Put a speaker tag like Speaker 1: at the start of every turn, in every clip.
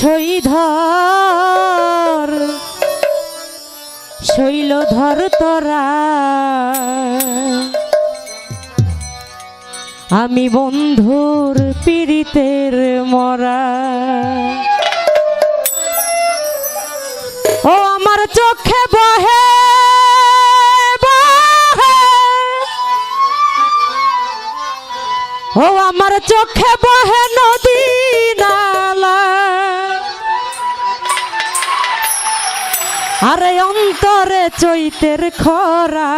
Speaker 1: শৈধর, শৈলধর তোরা। আমি বন্ধুর পীড়িতের মরা। ও আমার চোখে বহে ও আমার চোখে বহে নদী। আরে অন্তরে চৈতের খরা।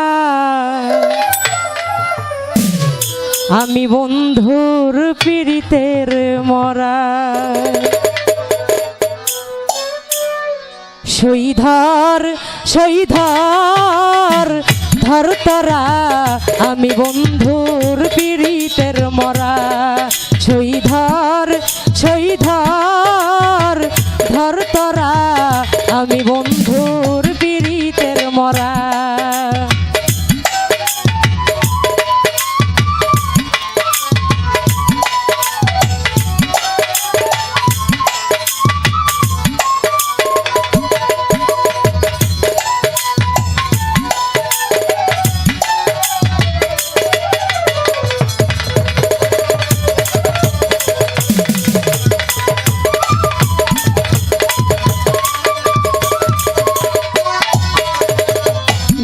Speaker 1: আমি বন্ধুর পীড়িতের মরা। শৈধর শৈধর ধর তোরা আমি বন্ধুর পীড়িতের মরা।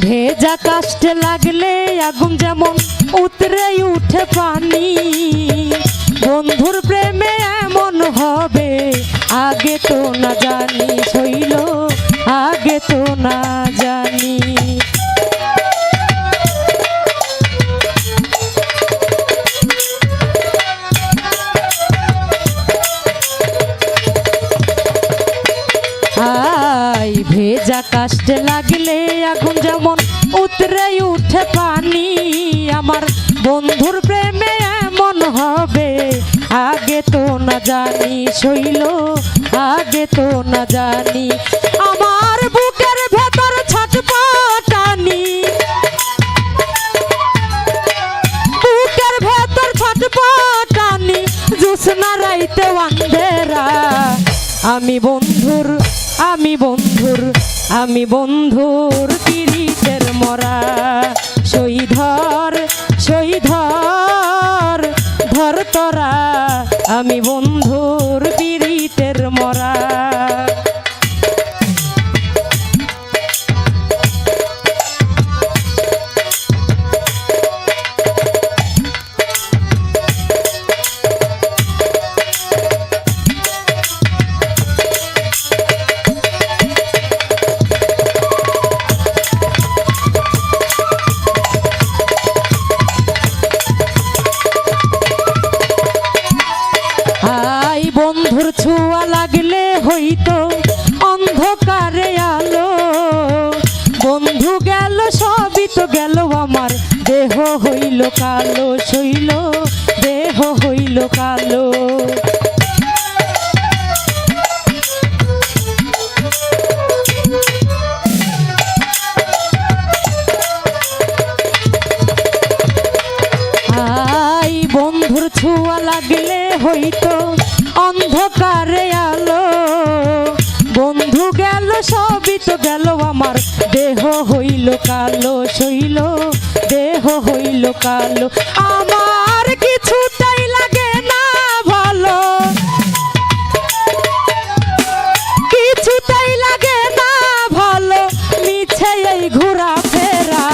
Speaker 1: ভেজা কাষ্টে লাগলে আগুন যেমন উতরে উঠে পানি। বন্ধুর প্রেমে এমন হবে, আগে তো না জানি হইল, আগে তো না জানি। পানি আমার বন্ধুর প্রেমে এমন হবে। আগে তো না জানি শৈল আগে তো না জানি। আমার বুকের ভেতর ছটপটানি। বুকের ভেতর ছটপটানি জুসনা রাইতে আন্ধেরা আমি বন্ধুর আমি বন্ধুর আমি বন্ধুর পীড়িতের মরা। শৈধর শৈধর ধর তোরা আমি বন্ধুর হইতো অন্ধকারে আলো। বন্ধু গেল, সবই তো গেল, আমার দেহ হইল কালো, শৈল, দেহ হইল কালো। ছোঁয়া লাগলে হইতো অন্ধকারে তো গেল আমার। দেহ হইল কালো, শৈল। দেহ হইল কালো। আমার কিছুটাই লাগে না ভালো। কিছুটাই লাগে না ভালো। মিছে এই ঘোরা ফেরা।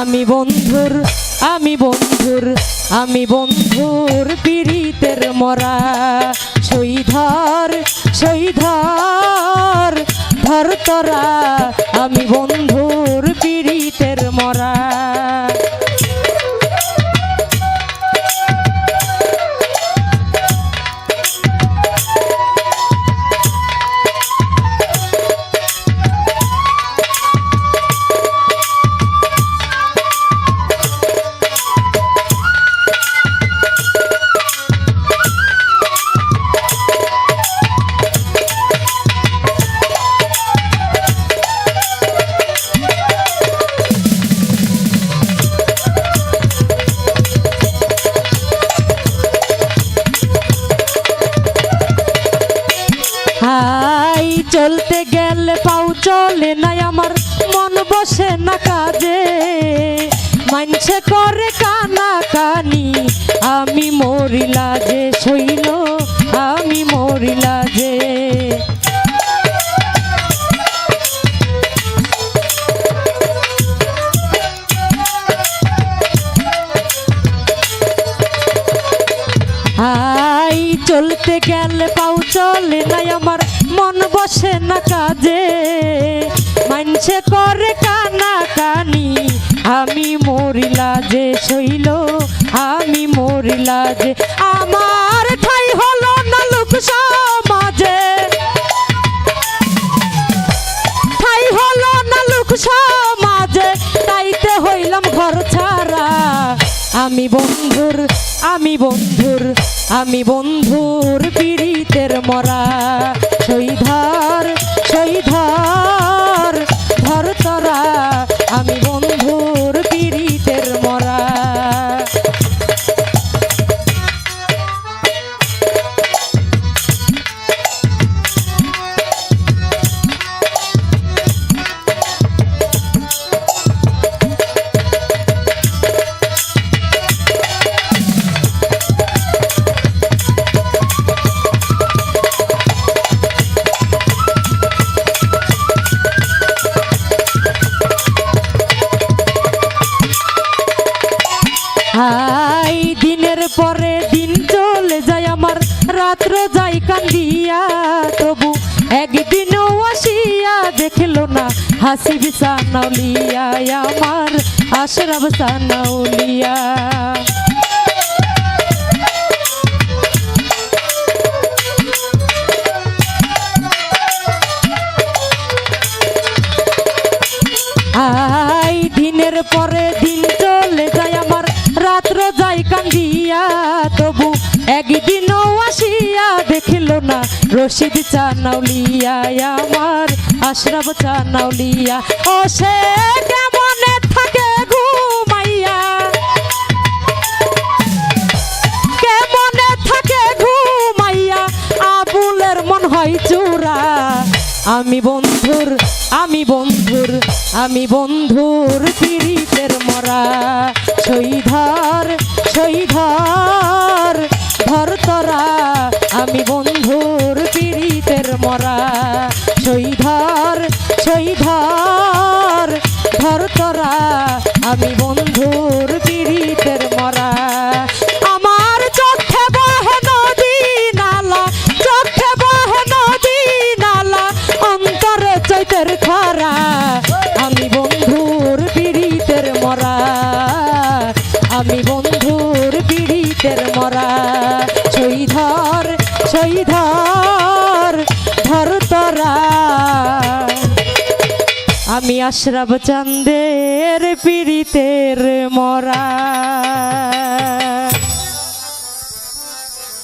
Speaker 1: আমি বন্ধুর আমি বন্ধুর আমি বন্ধুর পীড়িতের মরা। শৈধর শৈধর ধর তোরা আমি বন্ধুর চলতে গেলে পাও চলে নাই আমার। মন বসে না কাজে। মানছে করে কানা কানি আমি মরিলা যে শৈল আমি মরিলা যে। চলতে গেলে পাও চলে নাই বসে কাজে, মানছে করে কানা কানি। আমি মরিলা যে শৈল, আমি মরিলা যে, আমার ঠাই হলো না লোক সমাজে। ঠাই হলো না লোক সমাজে, তাইতে হইলাম ঘর ছাড়া। আমি বন্ধুর আমি বন্ধুর আমি বন্ধুর পীড়িতের মরা। শৈধর আমি বন্ধুর হাই দিনের পরে দিন চলে যায় আমার, রাত্র যাই কান্দিয়া। তবু একদিনও আসিয়া দেখল না, হাসি বিছানাউলিয়া আমার আশরাব সানাউলিয়া রাত্র যাই কান্দিয়া তবু, একদিনও আসিয়া দেখিল না। রশিদ চানাউলিয়া, আমার আশরাফ চানাউলিয়া, ও সে কেমনে থাকে ঘুমাইয়া? কেমনে থাকে ঘুমাইয়া? আবুলের মন হয় চূড়া আমি বন্ধুর আমি বন্ধুর আমি বন্ধুর পিড়িতের মরা। শৈধর শৈধর শৈধর ধর তরা আমি আশ্রব চান্দের পীড়িতের মরা।